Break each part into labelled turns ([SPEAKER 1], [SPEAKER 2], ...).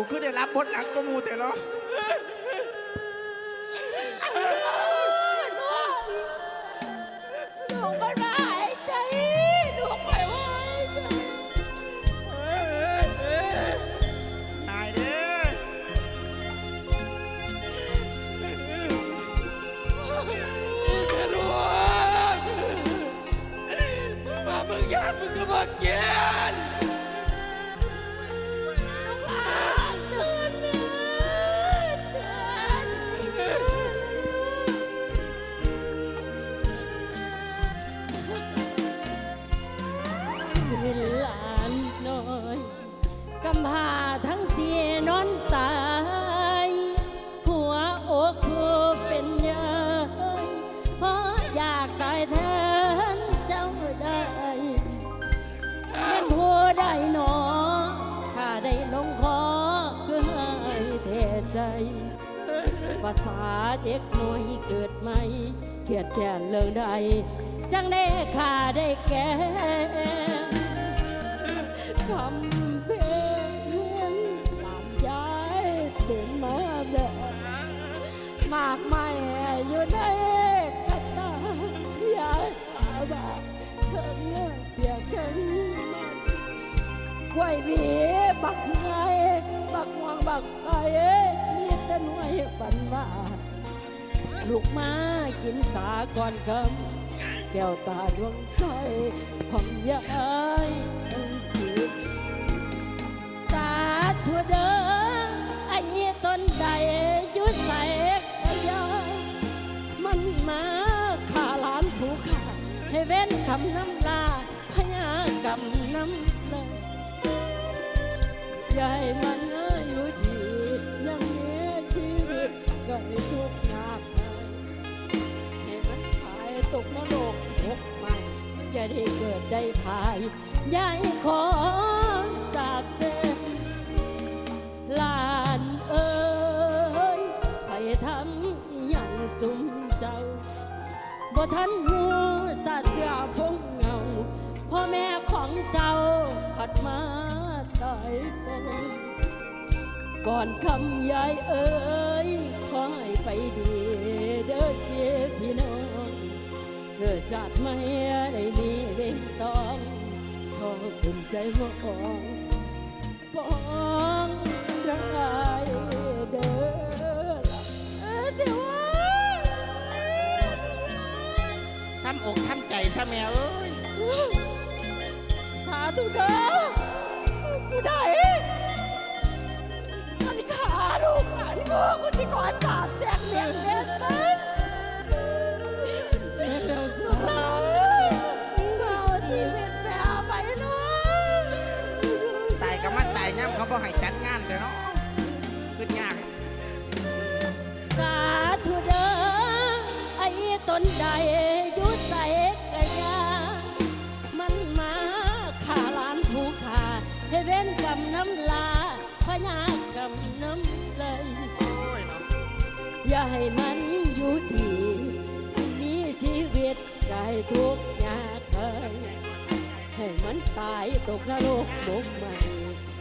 [SPEAKER 1] กูคือได้รับบทหนักก็มูแต่เนาะ
[SPEAKER 2] หนูมันมาหายใจหนูไปว่าหายใจ
[SPEAKER 1] นายเด้อ
[SPEAKER 3] แม่ลูกมามึงยากมึงก็มาเกียนำ
[SPEAKER 2] พร้าทั้งเสียนอนตาย หัวอกผู้เป็นยาเพราะอยากตายแทนเจ้าได้เป็นผู้ได้หนอข้าได้ลงคอเพื่อให้แท้ใจภาษาเด็กน้อยเกิดใหม่เขียดแทนเลิกใดจังได้ข้าได้แก่คำ มากมายอยู่ในกระตาอยายอาบาเถิงเปียกเถิงมันกล้วยวีบักไงบักหวางบักไอ้มีแต่หน่วยปันว่าลูกมากินสาก่อนคำแก้วตาดวงใจของยายทั้งสิสาธุเด้อไอ้ต้นใดำน้ำลาพญากรรมน้ำเลยยายมันอยู่ดียังมีชีวิตก็ให้ทุกข์ยากนะให้มันตายตกนรกหกใหม่จะได้เกิดได้ภายยายขอสาบเส บ่ทันหูสาเสือพงเงา พ่อแม่ของเจ้าผัดมาตายก่อนก่อนคำยายเอ้ยขอให้ไปดีเด้อเสียพี่น้องเกิดจัดไม่ได้มีเวรตองขอคุณใจมอง สาธุเด้อผู้ใดมันขาลูกหลานพ่อกูที่ขอสาบแสงเลี้ยงเด็ดมันแม่เบลสุดเลยเอาชีวิตแม่ไปเลย
[SPEAKER 1] ตายกับมันตายย่ำเขาบอกให้จัดงานแต่เนาะขึ้นยาก
[SPEAKER 2] สาธุเด้อไอ้ต้นใด ให้มัน
[SPEAKER 1] อยู่
[SPEAKER 2] ดีมีชีวิตกายทุกข์ยากเลยให้มันตายตกนรกบกใหม่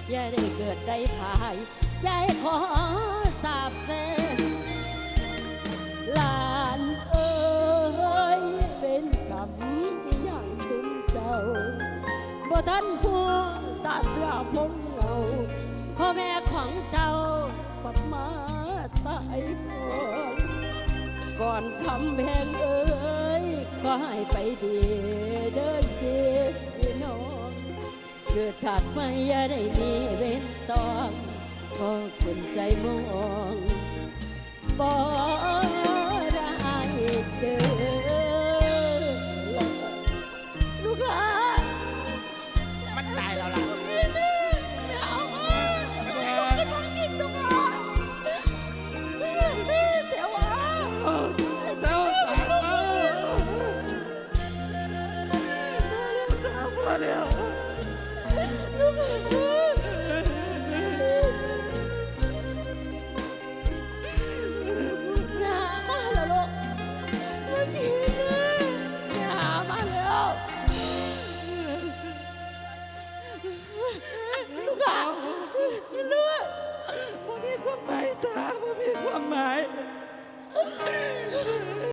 [SPEAKER 2] อย่าได้เกิดได้ภายยาให้ขอสาบแสงหลานเอ้ยเป็นกรรมที่อย่างสุนเจ้าบ่ทันผู้ตาเสือพงเงาพ่อแม่ของเจ้าปัดมาตายก่อนก่อนคำแพงเอ้ยก็ให้ไปดีเดินเสียพี่น้องเกิดชาติไม่ได้มีเว้นตองก็คุณใจมองบอก เลือดม่นมี
[SPEAKER 3] ความหมายสาม่นมีความหมาย